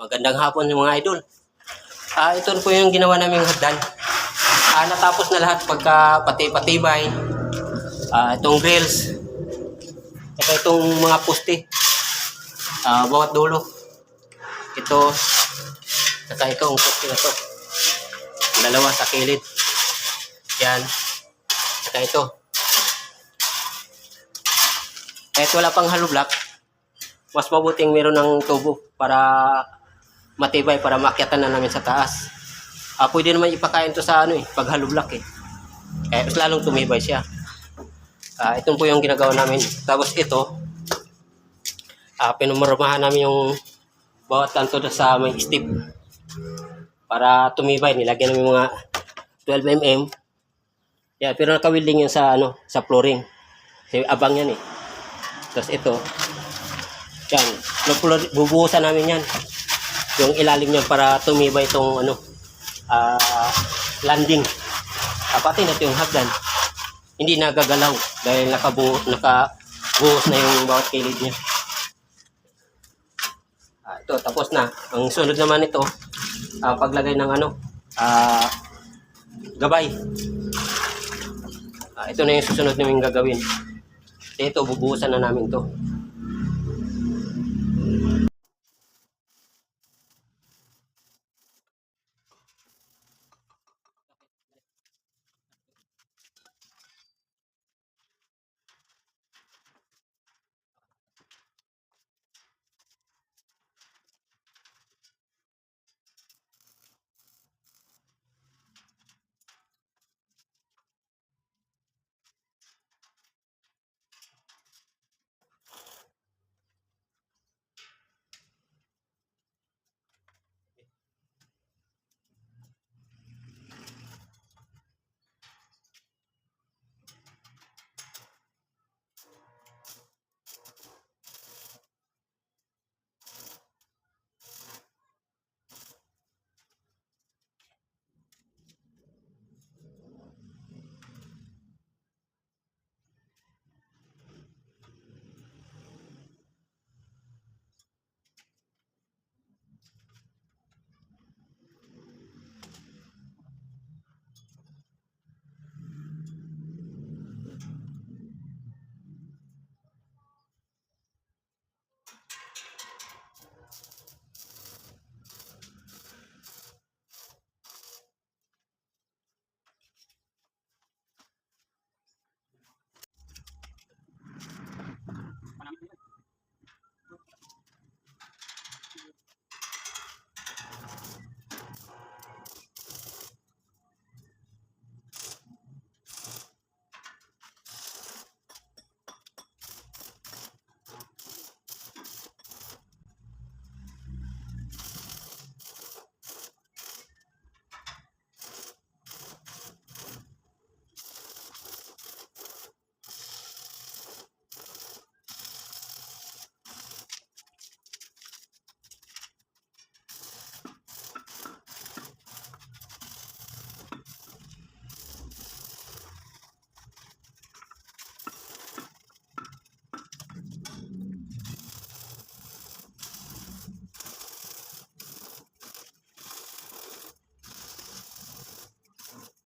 Magandang hapon mga idol. Ah, ito po yung ginawa naming hagdan. Ah, natapos na lahat pagka pati patibay. Ah, itong grills. Saka itong mga poste. Ah, bawat dulo. Ito. Saka ito, ang poste na to. Dalawa sa kilid. Yan. Saka ito. Kahit wala pang hollow block, mas mabuting meron ng tubo para matibay para makyatan na namin sa taas. Ah, pwede naman ipakain to sa ano eh, pag hollow block eh. Kaya mas lalong tumibay siya. Ah, ito po yung ginagawa namin. Tapos ito, ah, pinumurmahan namin yung bawat kanto sa may step para tumibay. Nilagyan namin mga 12 mm. Yeah, pero nakawilding yun sa ano, sa flooring. Kasi abang yan eh. Tapos ito, yan, bubuhusan namin yan. Yung ilalim niya para tumibay itong ano, ah, landing. Ah, pati na ito yung hagdan. Hindi nagagalaw dahil nakabu nakabuhos na yung bawat kilid niya. Ah, ito, tapos na. Ang sunod naman ito, ah, paglagay ng ano, ah, gabay. Ah, ito na yung susunod namin gagawin. Ito, bubuhusan na namin to.